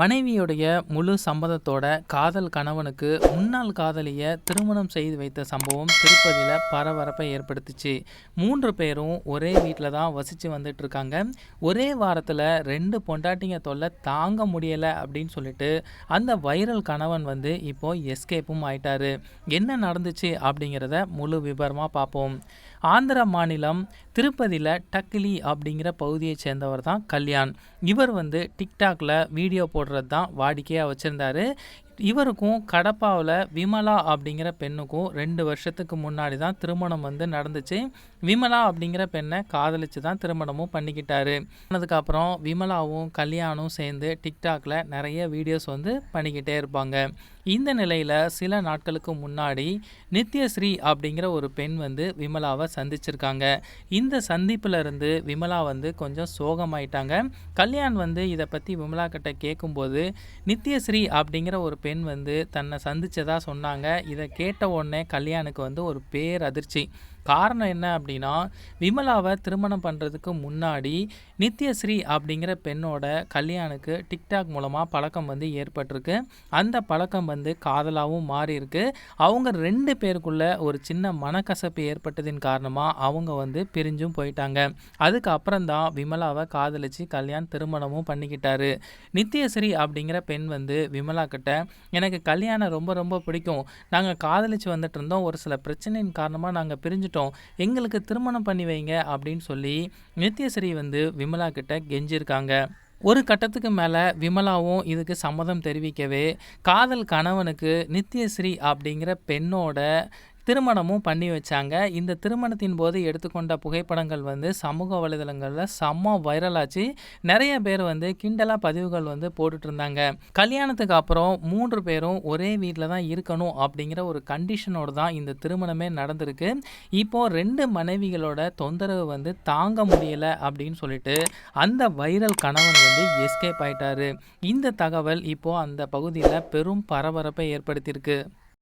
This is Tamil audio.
மனைவியுடைய முழு சம்மதத்தோட காதல் கணவனுக்கு முன்னாள் காதலியை திருமணம் செய்து வைத்த சம்பவம் திருப்பதியில் பரபரப்பை ஏற்படுத்துச்சு. மூன்று பேரும் ஒரே வீட்டில் தான் வசித்து வந்துட்டு இருக்காங்க ஒரே வாரத்தில் ரெண்டு பொண்டாட்டிங்க தொல்லை தாங்க முடியலை அப்படின்னு சொல்லிட்டு அந்த வைரல் கணவன் வந்து இப்போ எஸ்கேப்பும் ஆயிட்டாரு. என்ன நடந்துச்சு அப்படிங்கிறத முழு விபரமாக பார்ப்போம். ஆந்திர மாநிலம் திருப்பதியில் டக்லி அப்படிங்கிற பகுதியை சேர்ந்தவர் தான் கல்யாண். இவர் வந்து டிக்டாக்ல வீடியோ போடுறது தான் வாடிக்கையாக வச்சுருந்தாரு. இவருக்கும் கடப்பாவில் விமலா அப்படிங்கிற பெண்ணுக்கும் ரெண்டு வருஷத்துக்கு முன்னாடி தான் திருமணம் வந்து நடந்துச்சு. விமலா அப்படிங்கிற பெண்ணை காதலிச்சு தான் திருமணமும் பண்ணிக்கிட்டாரு. அதுக்கப்புறம் விமலாவும் கல்யாணும் சேர்ந்து டிக்டாக்ல நிறைய வீடியோஸ் வந்து பண்ணிக்கிட்டே இருப்பாங்க. இந்த நிலையில் சில நாட்களுக்கு முன்னாடி நித்யஸ்ரீ அப்படிங்கிற ஒரு பெண் வந்து விமலாவை சந்திச்சிருக்காங்க. இந்த சந்திப்பில் இருந்து விமலா வந்து கொஞ்சம் சோகமாயிட்டாங்க. கல்யாண் வந்து இதை பற்றி விமலா கிட்ட கேட்கும்போது நித்யஸ்ரீ அப்படிங்கிற ஒரு பெண் பெண் வந்து தன்னை சந்தித்ததாக சொன்னாங்க. இதை கேட்ட உடனே கல்யாணுக்கு வந்து ஒரு பேர் அதிர்ச்சி காரணம் என்ன அப்படின்னா விமலாவை திருமணம் பண்ணுறதுக்கு முன்னாடி நித்யஸ்ரீ அப்படிங்கிற பெண்ணோட கல்யாணுக்கு டிக்டாக் மூலமாக பழக்கம் வந்து ஏற்பட்டிருக்கு. அந்த பழக்கம் வந்து காதலாகவும் மாறியிருக்கு. அவங்க ரெண்டு பேருக்குள்ள ஒரு சின்ன மனக்கசப்பு ஏற்பட்டதின் காரணமாக அவங்க வந்து பிரிஞ்சும் போயிட்டாங்க. அதுக்கப்புறம் தான் விமலாவை காதலிச்சு கல்யாண் திருமணமும் பண்ணிக்கிட்டாரு. நித்யஸ்ரீ அப்படிங்கிற பெண் வந்து விமலா கிட்ட எனக்கு கல்யாணம் ரொம்ப ரொம்ப பிடிக்கும். நாங்கள் காதலிச்சு வந்துட்டு இருந்தோம். ஒரு சில பிரச்சனையின் காரணமாக நாங்கள் பிரிஞ்சுட்டோம் எங்களுக்கு திருமணம் பண்ணி வைங்க அப்படின்னு சொல்லி நித்யஸ்ரீ வந்து விமலா கிட்ட கெஞ்சிருக்காங்க. ஒரு கட்டத்துக்கு மேலே விமலாவும் இதுக்கு சம்மதம் தெரிவிக்கவே காதல் கணவனுக்கு நித்யஸ்ரீ அப்படிங்கிற பெண்ணோட திருமணமும் பண்ணி வச்சாங்க. இந்த திருமணத்தின் போது எடுத்துக்கொண்ட புகைப்படங்கள் வந்து சமூக வலைதளங்களில் செம்ம வைரலாச்சு நிறைய பேர் வந்து கிண்டலாக பதிவுகள் வந்து போட்டுட்டு இருந்தாங்க கல்யாணத்துக்கு அப்புறம் மூன்று பேரும் ஒரே வீட்டில் தான் இருக்கணும் அப்படிங்கிற ஒரு கண்டிஷனோடு தான் இந்த திருமணமே நடந்திருக்கு. இப்போது ரெண்டு மனைவிகளோட தொந்தரவு வந்து தாங்க முடியலை அப்படின்னு சொல்லிட்டு அந்த வைரல் கணவன் வந்து எஸ்கேப் ஆயிட்டாரு. இந்த தகவல் இப்போது அந்த பகுதியில் பெரும் பரபரப்பை ஏற்படுத்தியிருக்கு.